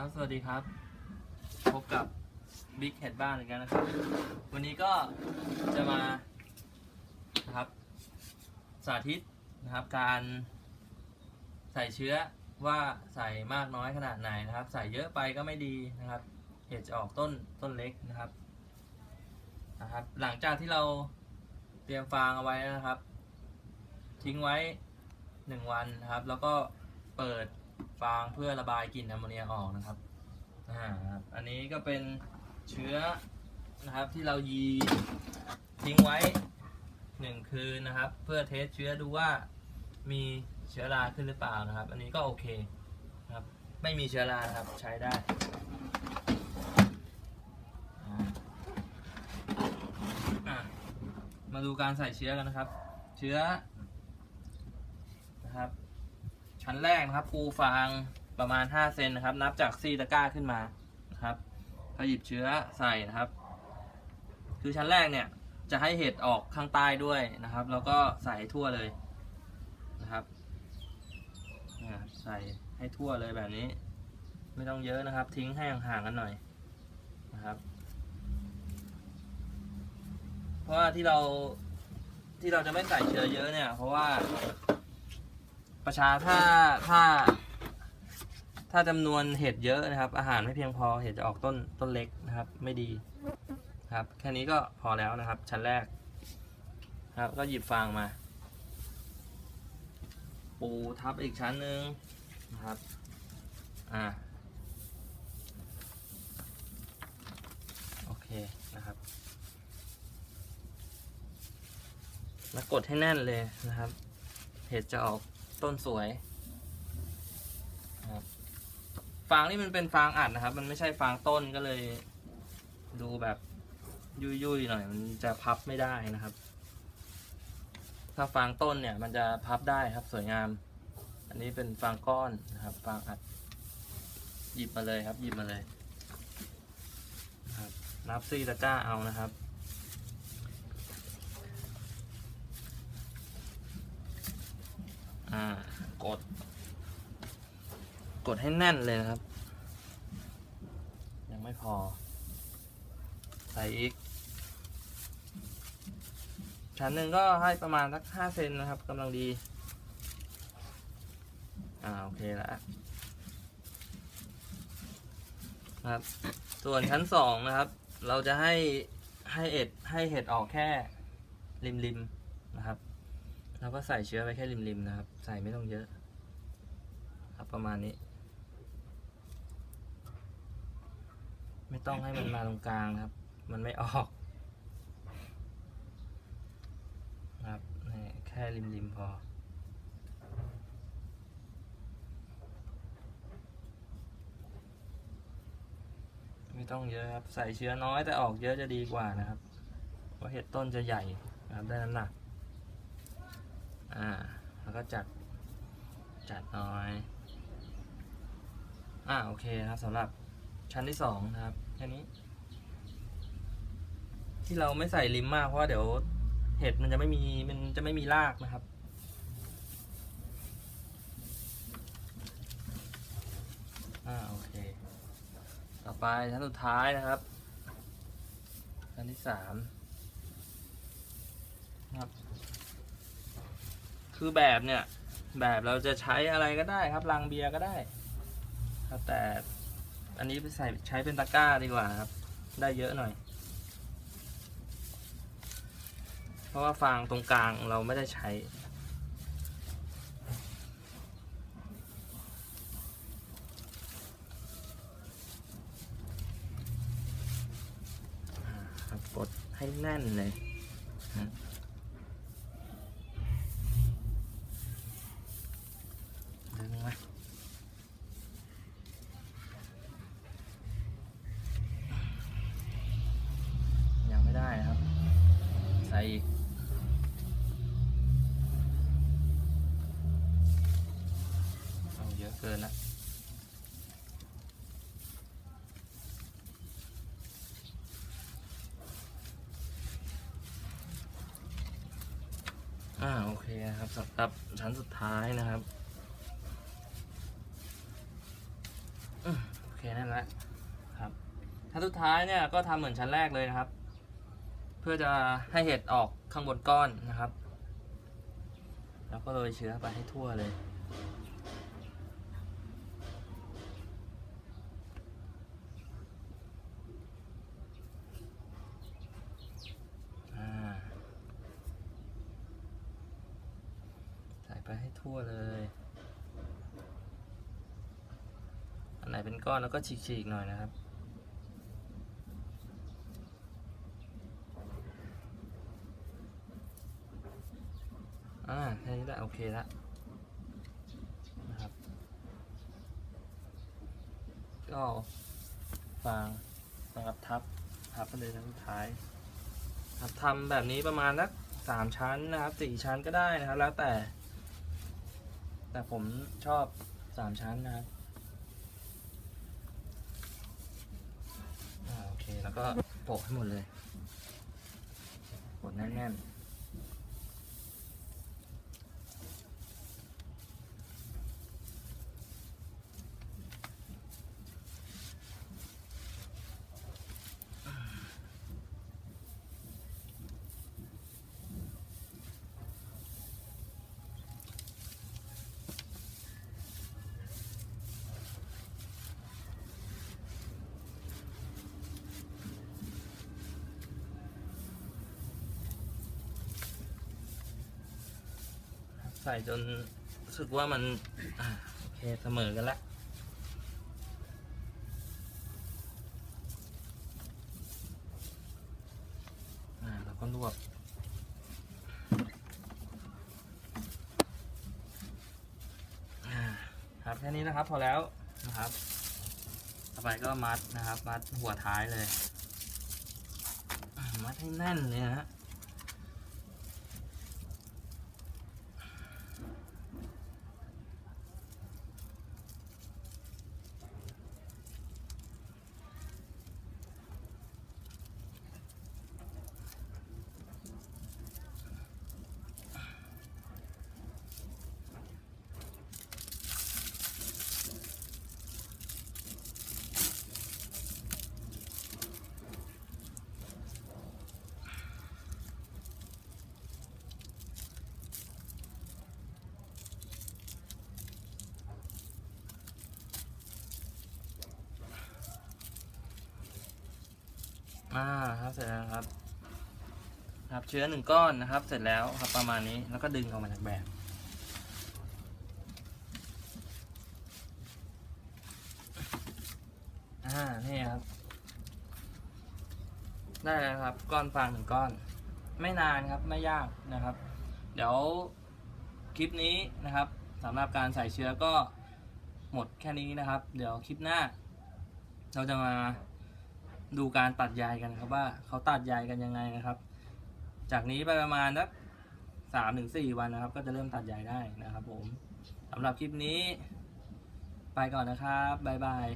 ครับ สวัสดีครับ พบกับ Big Head บ้านอีกแล้วนะครับ วันนี้ก็จะมานะครับ สาธิตนะครับการใส่เชื้อว่าใส่มากน้อยขนาดไหนนะครับ ใส่เยอะไปก็ไม่ดีนะครับ เห็ดจะออกต้นต้นเล็กนะครับนะครับ หลังจากที่เราเตรียมฟางเอาไว้นะครับ ทิ้งไว้หนึ่งวันนะครับ แล้วก็เปิด ฟางเพื่อระบายกลิ่นแอมโมเนียออกนะครับอ่าอันนี้ก็เป็นเชื้อนะครับที่เรายีทิ้งไว้หนึ่งคืนนะครับ เพื่อเทสเชื้อดูว่ามีเชื้อราขึ้นหรือเปล่านะครับ อันนี้ก็โอเคนะครับไม่มีเชื้อรานะครับใช้ได้มาดูการใส่เชื้อกันนะครับ เชื้อนะครับ ชั้นแรกนะครับ ปูฟางประมาณ 5 เซนนะครับ นับจากซี่ตะกร้าขึ้นมานะครับก็หยิบเชื้อใส่นะครับ คือชั้นแรกเนี่ยจะให้เห็ดออกข้างใต้ด้วยนะครับ แล้วก็ใส่ทั่วเลยนะครับอ่าใส่ให้ทั่วเลยแบบนี้ ไม่ต้องเยอะนะครับ ทิ้งให้ห่างๆกันหน่อยนะครับ เพราะว่าที่เราที่เราจะไม่ใส่เชื้อเยอะเนี่ย เพราะว่า ประชาถ้าถ้า ถ้าจำนวนเห็ดเยอะนะครับ อาหารไม่เพียงพอเห็ดจะออกต้นต้นเล็กนะครับ ไม่ดีครับแค่นี้ก็พอแล้วนะครับ ชั้นแรกครับ ก็หยิบฟางมา ปูทับอีกชั้นหนึ่งนะครับอ่าโอเคนะครับแล้วกดให้แน่นเลยนะครับ เห็ดจะออก ต้นสวยฟางนี่มันเป็นฟางอัดนะครับ มันไม่ใช่ฟางต้นก็เลย ดูแบบยุ่ยๆหน่อย มันจะพับไม่ได้นะครับ ถ้าฟางต้นเนี่ย มันจะพับได้ครับสวยงาม อันนี้เป็นฟางก้อนนะครับฟางอัด หยิบมาเลยครับ หยิบมาเลยนะครับนับซี่ตะกร้าเอานะครับ อ่ากด กดให้แน่นเลยนะครับ ยังไม่พอ ใส่อีก ชั้นหนึ่งก็ให้ประมาณสักห้าเซนนะครับกำลังดี อ่าโอเคแล้วครับ ส่วนชั้นสองนะครับ เราจะให้ให้เอ็ดให้เห็ดออกแค่ริมริมๆนะครับ เราก็ใส่เชื้อไว้แค่ริมๆนะครับ ใส่ไม่ต้องเยอะ ครับประมาณนี้ ไม่ต้องให้มันมาตรงกลางครับ มันไม่ออกครับแค่ริมๆพอไม่ต้องเยอะครับ ใส่เชื้อน้อยแต่ออกเยอะจะดีกว่านะครับ เพราะเห็ดต้นจะใหญ่นะครับได้น้ำหนัก อ่า แล้วก็จัด จัดน้อย อ่า โอเคนะครับสำหรับชั้นที่สองนะครับ แค่นี้ ที่เราไม่ใส่ริมมากเพราะว่าเดี๋ยวเห็ดมันจะไม่มี มันจะไม่มีรากนะครับอ่าโอเค ต่อไปชั้นสุดท้ายนะครับชั้นที่สามนะครับ คือแบบเนี่ย แบบเราจะใช้อะไรก็ได้ครับลังเบียร์ก็ได้ครับแต่อันนี้ไปใส่ใช้เป็นตะกร้าดีกว่าครับ ได้เยอะหน่อย เพราะว่าฟางตรงกลางเราไม่ได้ใช้กดให้แน่นเลยนะ ดึงมายังไม่ได้นะครับ ใส่อีกเอาเยอะเกินละ อ่าโอเคนะครับสำหรับชั้นสุดท้ายนะครับโอเคนั่นแหละครับชั้นสุดท้ายเนี่ยก็ทำเหมือนชั้นแรกเลยนะครับ เพื่อจะให้เห็ดออกข้างบนก้อนนะครับ แล้วก็โรยเชื้อไปให้ทั่วเลย อ่าใส่ไปให้ ทั่วเลย อันไหนเป็นก้อนแล้วก็ฉีกๆหน่อยนะครับอ่าแค่นี้แหละโอเคแล้วนะครับ ก็ฟางนะครับทับทับไปเลยทั้งท้ายครับทำแบบนี้ประมาณสักสามชั้นนะครับสี่ชั้นก็ได้นะครับ แล้วแต่ แต่ผมชอบสามชั้นนะครับอ่าโอเค แล้วก็โปะให้หมดเลยโปะแน่นๆ ใส่จนรู้สึกว่ามันอโอเคเสมอกันแล้วอ่าแล้วก็รวบครับแค่นี้นะครับพอแล้วนะครับ ต่อไปก็มัดนะครับ มัดหัวท้ายเลย มัดให้แน่นเลยนะฮะ อ่าครับเสร็จแล้วครับ ครับเชื้อหนึ่งก้อนนะครับ เสร็จแล้วครับประมาณนี้แล้วก็ดึงออกมาจากแบบอ่านี่ครับ ได้แล้วครับ ก้อนฟางหนึ่งก้อน ไม่นานครับไม่ยากนะครับ เดี๋ยวคลิปนี้นะครับสำหรับการใส่เชื้อก็หมดแค่นี้นะครับ เดี๋ยวคลิปหน้า เราจะมา ดูการตัดใยกันครับว่าเขาตัดใยกันยังไงนะครับ จากนี้ไปประมาณสักสามถึงสี่วันนะครับ ก็จะเริ่มตัดใยได้นะครับ ผมสำหรับคลิปนี้ ไปก่อนนะครับบ๊ายบาย